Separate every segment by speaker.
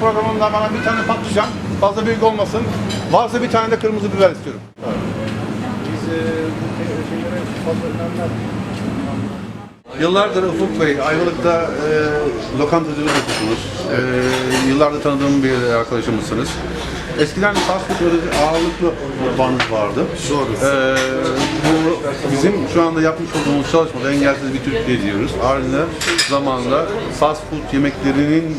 Speaker 1: yemek programında bana bir tane patlıcan, fazla büyük olmasın. Varsa bir tane de kırmızı biber istiyorum.
Speaker 2: Biz e, bu şeylere fazla önem vermiyoruz.
Speaker 1: Yıllardır Ufuk Bey, Ayvalık'ta e, lokantacılık yapıyorsunuz. E, yıllardır tanıdığım bir arkadaşımızsınız. Eskiden fast food ağırlıklı bağınız vardı.
Speaker 2: Doğru.
Speaker 1: E, bu bizim şu anda yapmış olduğumuz çalışmada engelsiz bir Türkiye diyoruz. Ardından zamanla fast food yemeklerinin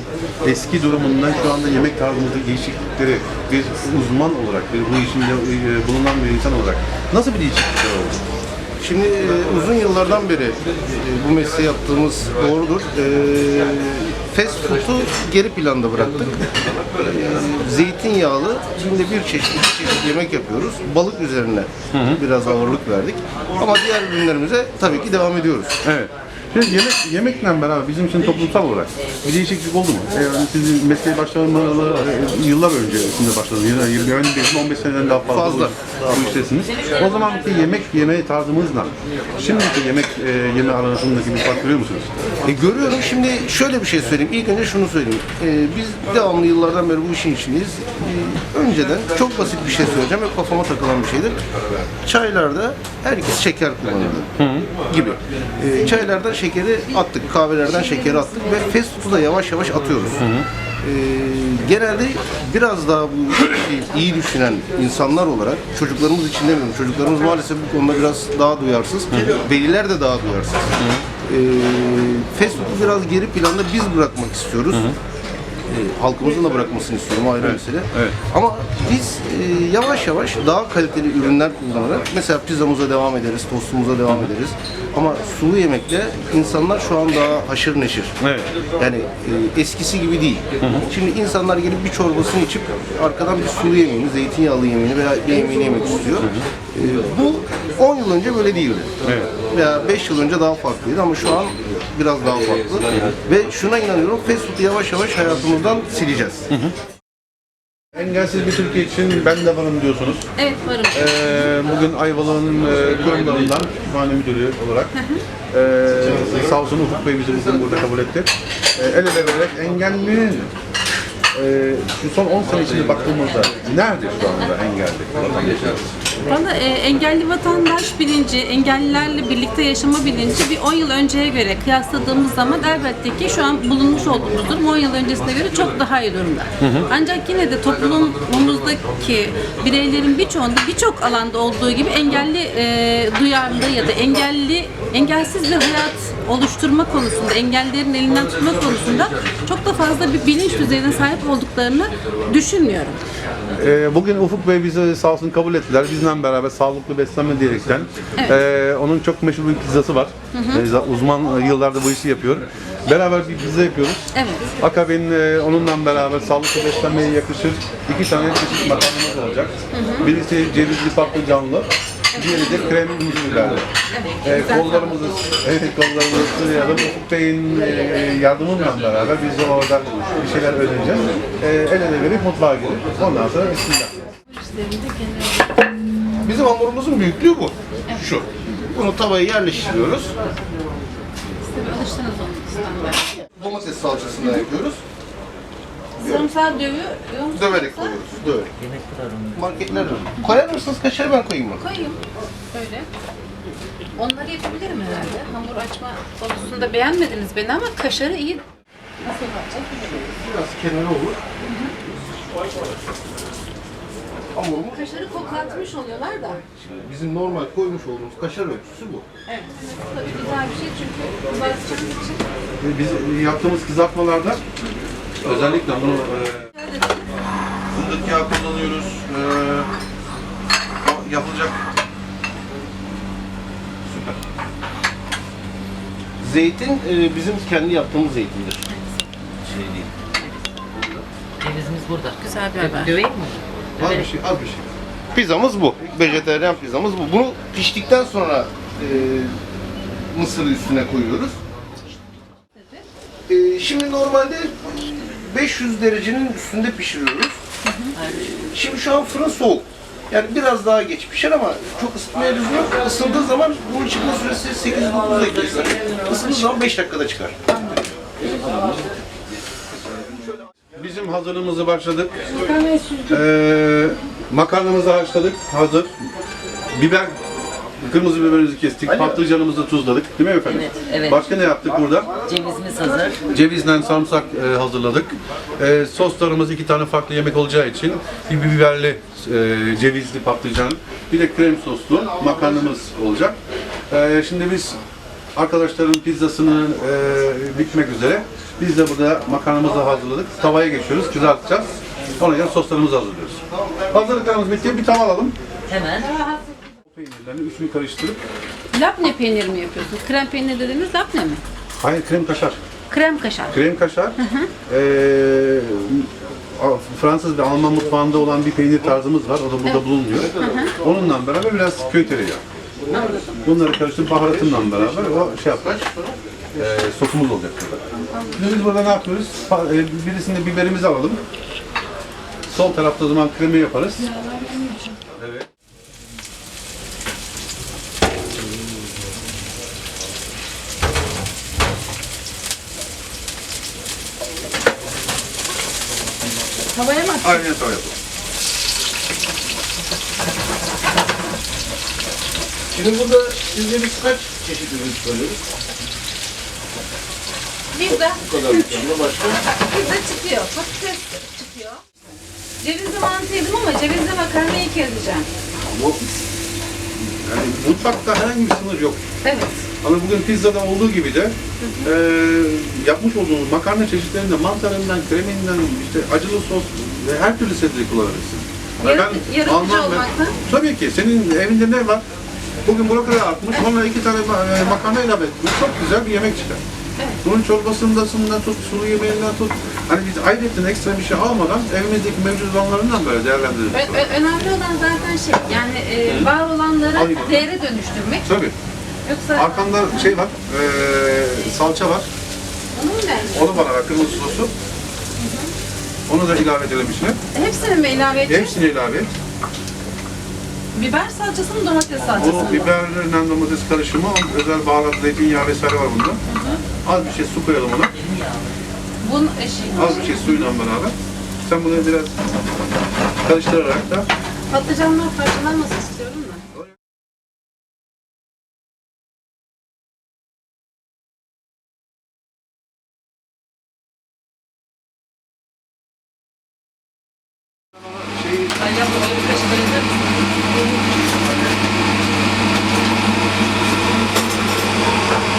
Speaker 1: eski durumundan şu anda yemek tarzımızdaki değişiklikleri bir uzman olarak, bir bu işinde e, bulunan bir insan olarak nasıl bir değişiklikler oldu?
Speaker 2: Şimdi e, uzun yıllardan beri e, bu mesleği yaptığımız doğrudur. E, fast food'u geri planda bıraktık. E, zeytinyağlı günde bir çeşit, iki çeşit yemek yapıyoruz. Balık üzerine biraz ağırlık verdik. Ama diğer ürünlerimize tabii ki devam ediyoruz.
Speaker 1: Evet. Şimdi yemek, yemekle beraber bizim için toplumsal olarak bir değişiklik oldu mu? Yani sizin mesleğe başlamalı e, yıllar önce şimdi başladınız. Yani ben bizim 15 seneden daha fazla,
Speaker 2: Fazla.
Speaker 1: Bu iştesiniz. O zamanki yemek yeme tarzımızla şimdiki yemek e, yeme arasındaki bir fark görüyor musunuz?
Speaker 2: E, görüyorum. Şimdi şöyle bir şey söyleyeyim. İlk önce şunu söyleyeyim. E, biz devamlı yıllardan beri bu işin içindeyiz. E, önceden çok basit bir şey söyleyeceğim ve kafama takılan bir şeydir. Çaylarda herkes şeker kullanırdı gibi. E, çaylardan şekeri attık, kahvelerden şekeri attık ve fast food'u da yavaş yavaş atıyoruz. E, genelde biraz daha bu şeyi iyi düşünen insanlar olarak çocuklarımız için demiyorum. Çocuklarımız maalesef bu konuda biraz daha duyarsız. Veliler de daha duyarsız. E, fast food'u biraz geri planda biz bırakmak istiyoruz. E, halkımızın da bırakmasını istiyorum ayrı mesele.
Speaker 1: evet.
Speaker 2: Ama biz e, yavaş yavaş daha kaliteli ürünler kullanarak mesela pizzamıza devam ederiz, tostumuza devam ederiz. Ama sulu yemekle insanlar şu an daha haşır neşir.
Speaker 1: Evet.
Speaker 2: Yani e, eskisi gibi değil. Şimdi insanlar gelip bir çorbasını içip arkadan bir sulu yemeğini, zeytinyağlı yemeğini veya bir yemeğini yemek istiyor. E, bu 10 yıl önce böyle değildi.
Speaker 1: Evet.
Speaker 2: Veya 5 yıl önce daha farklıydı ama şu an biraz daha farklı. Ve şuna inanıyorum, fast food'u yavaş yavaş hayatımızdan sileceğiz.
Speaker 1: Engelsiz bir Türkiye için ben de varım diyorsunuz.
Speaker 3: Evet varım.
Speaker 1: Ee, bugün Ayvalık'ın e, kurumlarından kütüphane müdürü olarak e, sağ olsun Ufuk Bey bizi bugün burada kabul etti. E, el ele vererek engellinin e, şu son 10 sene içinde baktığımızda nerede şu anda engelli vatandaşlar?
Speaker 3: Bana e, engelli vatandaş bilinci, engellilerle birlikte yaşama bilinci bir 10 yıl önceye göre kıyasladığımız zaman elbette ki şu an bulunmuş olduğumuz durum 10 yıl öncesine göre çok daha iyi durumda. Ancak yine de toplumumuzdaki bireylerin birçoğunda birçok alanda olduğu gibi engelli e, duyarlı ya da engelli engelsiz bir hayat oluşturma konusunda, engellerin elinden tutma konusunda çok da fazla bir bilinç düzeyine sahip olduklarını düşünmüyorum.
Speaker 1: E, bugün Ufuk Bey bizi sağ olsun kabul ettiler. Bizle beraber sağlıklı beslenme diyerekten. E, onun çok meşhur bir pizzası var. E, uzman e, yıllardır bu işi yapıyor. Beraber bir pizza yapıyoruz.
Speaker 3: Evet.
Speaker 1: Akabin e, onunla beraber sağlıklı beslenmeye yakışır iki tane çeşit makarnamız olacak. Birisi cevizli patlıcanlı, diğeri de kremli muzlu biberli. E, kollarımızı, evet, kollarımızı sıyıralım. Ufuk Bey'in e, yardımıyla beraber biz de orada bir şeyler öğreneceğiz. E, el ele verip mutfağa girip ondan sonra bismillah.
Speaker 2: Bizim hamurumuzun büyüklüğü bu. Şu. Bunu tavaya yerleştiriyoruz.
Speaker 3: Alıştınız onu
Speaker 2: Domates salçasından yapıyoruz.
Speaker 3: Sarımsağı dövüyor musunuz?
Speaker 2: Döverek koyuyoruz. Döverek. Marketlerde öyle. Koyar mısınız kaşarı ben koyayım mı?
Speaker 3: Koyayım. Böyle. Onları yapabilirim herhalde. Hamur açma konusunda beğenmediniz beni ama kaşarı iyi. Nasıl yapacak?
Speaker 2: Biraz kenara olur. Hamurumuz
Speaker 3: Kaşarı koklatmış oluyorlar da.
Speaker 2: bizim normal koymuş olduğumuz kaşar ölçüsü bu.
Speaker 3: Evet. Tabii güzel bir şey çünkü ulaştığınız için.
Speaker 1: Biz yaptığımız kızartmalarda özellikle bunu e, fındık yağı kullanıyoruz. E, yapılacak süper.
Speaker 2: Zeytin e, bizim kendi yaptığımız zeytindir.
Speaker 4: şey değil. Cevizimiz burada.
Speaker 3: Güzel bir haber.
Speaker 4: Döveyim mi?
Speaker 2: Az bir şey, az bir şey. Pizzamız bu. Vejeteryan pizzamız bu. Bunu piştikten sonra e, mısırı üstüne koyuyoruz. E, şimdi normalde 500 derecenin üstünde pişiriyoruz. E, Şimdi şu an fırın soğuk. Yani biraz daha geç pişer ama çok ısıtmaya lüzum yok. Isındığı zaman bunun çıkma süresi 8-9 dakika. Isındığı zaman 5 dakikada çıkar.
Speaker 1: Bizim hazırlığımızı başladık. Ee, makarnamızı haşladık. Hazır. Biber, kırmızı biberimizi kestik. Patlıcanımızı tuzladık. Değil mi efendim?
Speaker 4: Evet, evet.
Speaker 1: Başka ne yaptık burada?
Speaker 4: Cevizimiz hazır.
Speaker 1: Cevizden sarımsak e, hazırladık. E, soslarımız iki tane farklı yemek olacağı için bir biberli, e, cevizli patlıcan, bir de krem soslu makarnamız olacak. E, şimdi biz arkadaşların pizzasını e, bitmek üzere. Biz de burada makarnamızı hazırladık. Tavaya geçiyoruz, kızartacağız. Ona göre soslarımızı hazırlıyoruz. Hazırlıklarımız bitti. Bir tava alalım.
Speaker 4: Hemen.
Speaker 1: Peynirlerini üçünü karıştırıp.
Speaker 3: Labne peyniri mi yapıyorsunuz? Krem peyniri dediğiniz labne mi?
Speaker 1: Hayır krem kaşar.
Speaker 3: Krem kaşar.
Speaker 1: Krem kaşar, eee, A- Fransız ve Alman mutfağında olan bir peynir tarzımız var. O da burada bulunuyor. Onunla beraber biraz köy tereyağı. Bunları karıştırıp baharatımla beraber o şey yapar. Eee sokumuz olacak burada. Şimdi biz burada ne yapıyoruz? Pa- e, birisinde biberimizi alalım. Sol tarafta o zaman kremi yaparız. Evet.
Speaker 3: Tavaya mı
Speaker 1: Aynen yapalım.
Speaker 2: Şimdi burada sizde biz kaç çeşit ürün söylüyoruz?
Speaker 3: Pizza.
Speaker 2: Bu kadar mı başka?
Speaker 3: Pizza çıkıyor. Patates çıkıyor. Cevizli mantı yedim ama cevizli makarnayı ilk edeceğim.
Speaker 1: Bu, yani mutfakta herhangi bir sınır yok.
Speaker 3: Evet.
Speaker 1: Ama bugün pizzada olduğu gibi de eee yapmış olduğumuz makarna çeşitlerinde mantarından, kreminden, işte acılı sos ve her türlü sebzeyi kullanabilirsin.
Speaker 3: Yarı- yaratıcı
Speaker 1: Alman ve-
Speaker 3: olmakla.
Speaker 1: Tabii ki. Senin evinde ne var? Bugün brokoli artmış, ona iki tane e, makarna ilave etmiş. Çok güzel bir yemek çıkar. Bunun çorbasındasından tut, sulu yemeğinden tut. Hani biz ayrıca ekstra bir şey almadan evimizdeki mevcut olanlarından böyle değerlendiririz.
Speaker 3: Ö- ö- önemli olan zaten şey yani e, var olanları
Speaker 1: Aynen.
Speaker 3: değere dönüştürmek.
Speaker 1: Tabii.
Speaker 3: Yoksa
Speaker 1: Arkamda şey var, eee, salça var.
Speaker 3: onu mu vermiş?
Speaker 1: Onu bana ver, kırmızı sosu. Onu da ilave edelim içine.
Speaker 3: Hepsini mi ilave edeceğiz?
Speaker 1: Hepsini ilave et.
Speaker 3: Biber salçası mı domates salçası mı?
Speaker 1: Bu biberle domates karışımı, özel baharat, zeytinyağı vesaire var bunda. Az bir şey su koyalım ona.
Speaker 3: Bunun eşiği.
Speaker 1: Az bir şey suyla beraber. Sen bunu biraz karıştırarak da
Speaker 3: Patlıcanlar parçalanmasın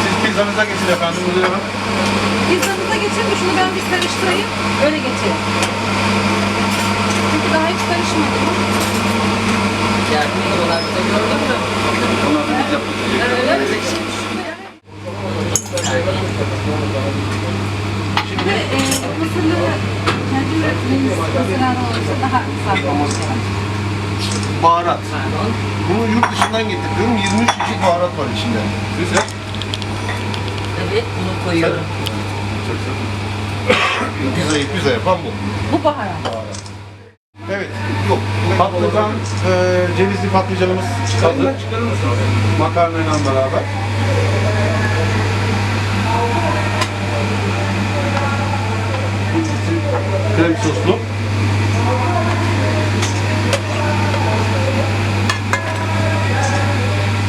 Speaker 1: siz pizzanıza geçin efendim. Bunu hemen.
Speaker 3: Pizzanıza geçelim şunu ben bir karıştırayım. Öyle geçelim. Çünkü daha hiç karışmadı.
Speaker 4: Yardım ediyorlar bize gördün mü?
Speaker 1: Onlar da biz yaptık.
Speaker 3: Öyle mi? Şimdi e, mısırları kendi ürettiğiniz mısırlar olursa daha sağlıklı olur.
Speaker 2: Baharat. Bunu yurt dışından getirdim. 23 çeşit baharat var içinde.
Speaker 1: Güzel.
Speaker 4: Evet bunu koyuyorum.
Speaker 2: Pizzayı pizza yapan bu.
Speaker 3: Bu baharat.
Speaker 1: Evet. Yok. Patlıcan, e, cevizli patlıcanımız hazır. Makarnayla beraber. Krem soslu.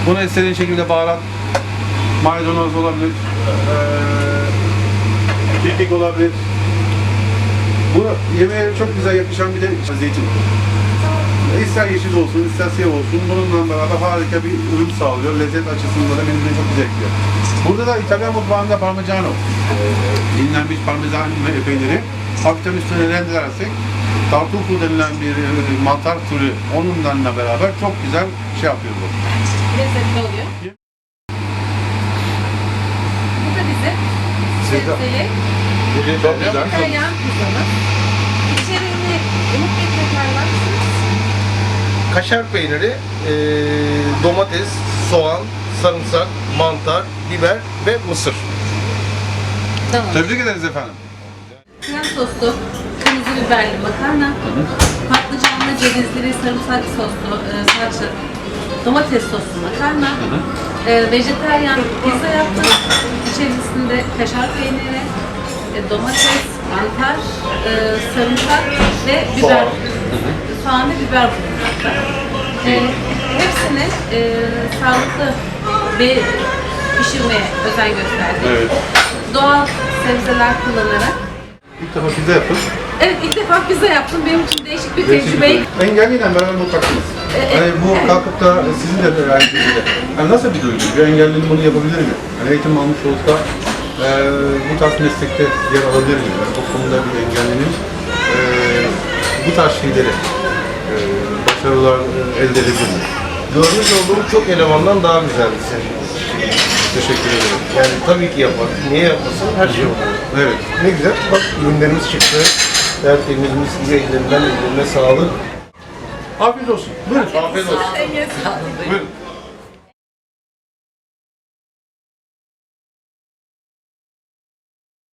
Speaker 1: Buna istediğin şekilde baharat, maydanoz olabilir, eee kekik olabilir. Bu yemeğe çok güzel yakışan bir de zeytin. İster yeşil olsun, ister siyah olsun, bununla beraber harika bir ürün sağlıyor. Lezzet açısından da beni çok ediyor. Burada da İtalyan mutfağında parmigiano. Dinlenmiş parmesan peyniri. Hafiften üstüne rendelersek tartufo denilen bir mantar türü onunla beraber çok güzel şey yapıyor bu.
Speaker 3: Lezzetli oluyor. Bu da bizim sebzeli
Speaker 1: Çok güzel.
Speaker 3: vejetaryen pizzamız. Var mısınız?
Speaker 2: Kaşar peyniri, eee, domates, soğan, sarımsak, mantar, biber ve mısır.
Speaker 3: Tamam.
Speaker 1: Tebrik ederiz efendim.
Speaker 3: Krem soslu, kırmızı biberli makarna, patlıcanlı, cevizli ve sarımsak soslu e, salça, domates soslu makarna, e, vejetaryen pizza yaptık. İçerisinde kaşar peyniri, e, domates, mantar, e, sarımsak ve biber.
Speaker 1: Soğan.
Speaker 3: Ve biber bulunmakta. E, hepsini e, sağlıklı bir pişirmeye özen gösterdik.
Speaker 1: Evet.
Speaker 3: Doğal sebzeler kullanarak.
Speaker 1: İlk defa pizza yapın.
Speaker 3: Evet ilk defa pizza yaptım. Benim için değişik bir tecrübe.
Speaker 1: şey. Engelliyle beraber mutfaksınız. Hani bu kalkıp da sizin de aynı şekilde. Yani nasıl bir duygu? Bir engellinin bunu yapabilir mi? Yani eğitim almış olsa e, bu tarz meslekte yer alabilir mi? Yani konuda bir engellinin e, bu tarz şeyleri e, başarılar e, elde edebilir mi?
Speaker 2: Görmüş olduğum çok elemandan daha güzeldi senin.
Speaker 1: Teşekkür ederim.
Speaker 2: Yani tabii ki yapar. Niye yapmasın? Her şey olur.
Speaker 1: Evet.
Speaker 2: Ne güzel. Bak ürünlerimiz çıktı. Tertemiz mis gibi ellerinden ellerine sağlık.
Speaker 1: Afiyet olsun. Buyurun.
Speaker 2: Afiyet olsun.
Speaker 1: Buyurun.